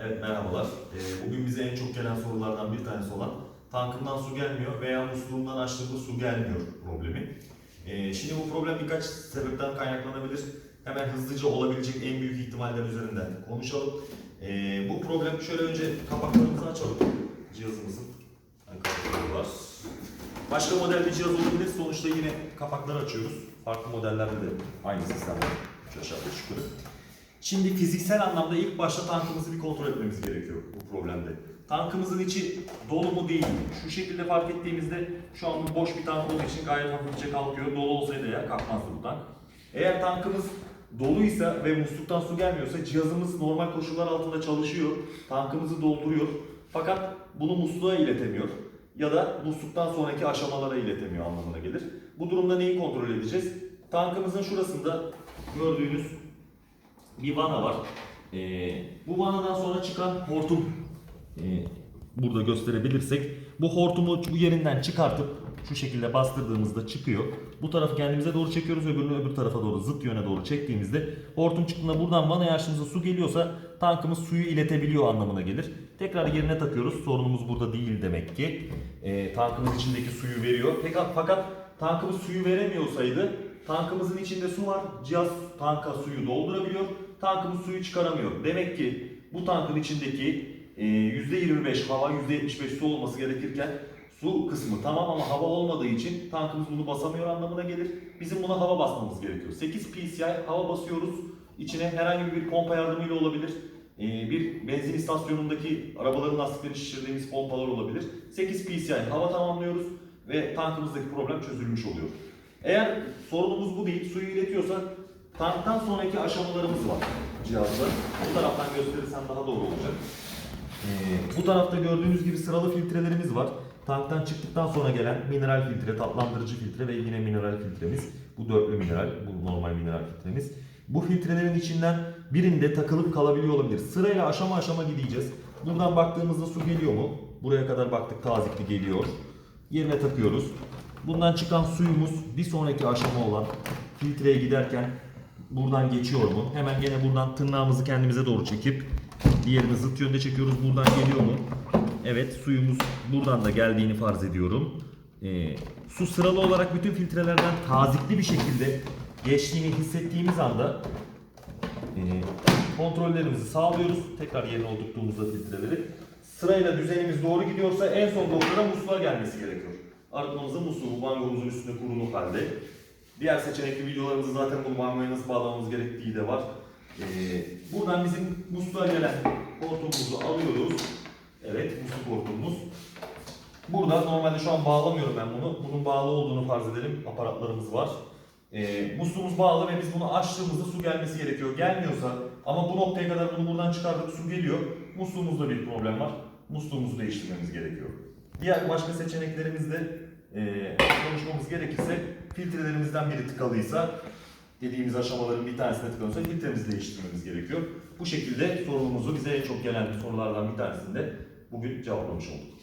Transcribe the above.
Evet merhabalar. Ee, bugün bize en çok gelen sorulardan bir tanesi olan tankımdan su gelmiyor veya musluğumdan açtığımda su gelmiyor problemi. Ee, şimdi bu problem birkaç sebepten kaynaklanabilir. Hemen hızlıca olabilecek en büyük ihtimaller üzerinden konuşalım. Ee, bu problem şöyle önce kapaklarımızı açalım cihazımızın. Yani kapakları var. Başka model bir cihaz olabilir. Sonuçta yine kapakları açıyoruz. Farklı modellerde de aynı sistem var. Şu aşağıda yukarı. Şimdi fiziksel anlamda ilk başta tankımızı bir kontrol etmemiz gerekiyor bu problemde. Tankımızın içi dolu mu değil mi? Şu şekilde fark ettiğimizde şu an boş bir tank olduğu için gayet hafifçe kalkıyor. Dolu olsaydı eğer kalkmazdı bu tank. Eğer tankımız doluysa ve musluktan su gelmiyorsa cihazımız normal koşullar altında çalışıyor. Tankımızı dolduruyor. Fakat bunu musluğa iletemiyor. Ya da musluktan sonraki aşamalara iletemiyor anlamına gelir. Bu durumda neyi kontrol edeceğiz? Tankımızın şurasında gördüğünüz bir vana var. Ee, bu vanadan sonra çıkan hortum ee, burada gösterebilirsek bu hortumu bu yerinden çıkartıp şu şekilde bastırdığımızda çıkıyor. Bu tarafı kendimize doğru çekiyoruz öbürünü öbür tarafa doğru zıt yöne doğru çektiğimizde hortum çıktığında buradan vanaya açtığımızda su geliyorsa tankımız suyu iletebiliyor anlamına gelir. Tekrar yerine takıyoruz. Sorunumuz burada değil demek ki. Ee, tankımız içindeki suyu veriyor. Fakat, fakat tankımız suyu veremiyorsaydı tankımızın içinde su var. Cihaz tanka suyu doldurabiliyor. Tankımız suyu çıkaramıyor. Demek ki bu tankın içindeki e, %25 hava, %75 su olması gerekirken su kısmı tamam ama hava olmadığı için tankımız bunu basamıyor anlamına gelir. Bizim buna hava basmamız gerekiyor. 8 PSI hava basıyoruz. İçine herhangi bir pompa yardımıyla olabilir. E, bir benzin istasyonundaki arabaların lastiklerini şişirdiğimiz pompalar olabilir. 8 PSI hava tamamlıyoruz ve tankımızdaki problem çözülmüş oluyor. Eğer sorunumuz bu değil, suyu iletiyorsa tanktan sonraki aşamalarımız var cihazda. Bu taraftan gösterirsem daha doğru olacak. Ee, bu tarafta gördüğünüz gibi sıralı filtrelerimiz var. Tanktan çıktıktan sonra gelen mineral filtre, tatlandırıcı filtre ve yine mineral filtremiz. Bu dörtlü mineral, bu normal mineral filtremiz. Bu filtrelerin içinden birinde takılıp kalabiliyor olabilir. Sırayla aşama aşama gideceğiz. Buradan baktığımızda su geliyor mu? Buraya kadar baktık tazikli geliyor. Yerine takıyoruz. Bundan çıkan suyumuz bir sonraki aşama olan filtreye giderken buradan geçiyor mu? Hemen gene buradan tırnağımızı kendimize doğru çekip diğerini zıt yönde çekiyoruz. Buradan geliyor mu? Evet suyumuz buradan da geldiğini farz ediyorum. Ee, su sıralı olarak bütün filtrelerden tazikli bir şekilde geçtiğini hissettiğimiz anda e, kontrollerimizi sağlıyoruz. Tekrar yerine oturttuğumuzda filtreleri. Sırayla düzenimiz doğru gidiyorsa en son noktada musluğa gelmesi gerekiyor. Arıtmamızın musluğu bangomuzun üstünde kurulu halde. Diğer seçenekli videolarımızda zaten bu bangoya nasıl bağlamamız gerektiği de var. Ee, buradan bizim musluğa gelen hortumumuzu alıyoruz. Evet, musluk hortumumuz. Burada normalde şu an bağlamıyorum ben bunu. Bunun bağlı olduğunu farz edelim. Aparatlarımız var. E, musluğumuz bağlı ve biz bunu açtığımızda su gelmesi gerekiyor. Gelmiyorsa ama bu noktaya kadar bunu buradan çıkardık su geliyor. Musluğumuzda bir problem var. Musluğumuzu değiştirmemiz gerekiyor. Diğer başka seçeneklerimizde e, konuşmamız gerekirse filtrelerimizden biri tıkalıysa dediğimiz aşamaların bir tanesine tıkanıyorsa filtremizi değiştirmemiz gerekiyor. Bu şekilde sorunumuzu bize en çok gelen sorulardan bir tanesinde bugün cevaplamış olduk.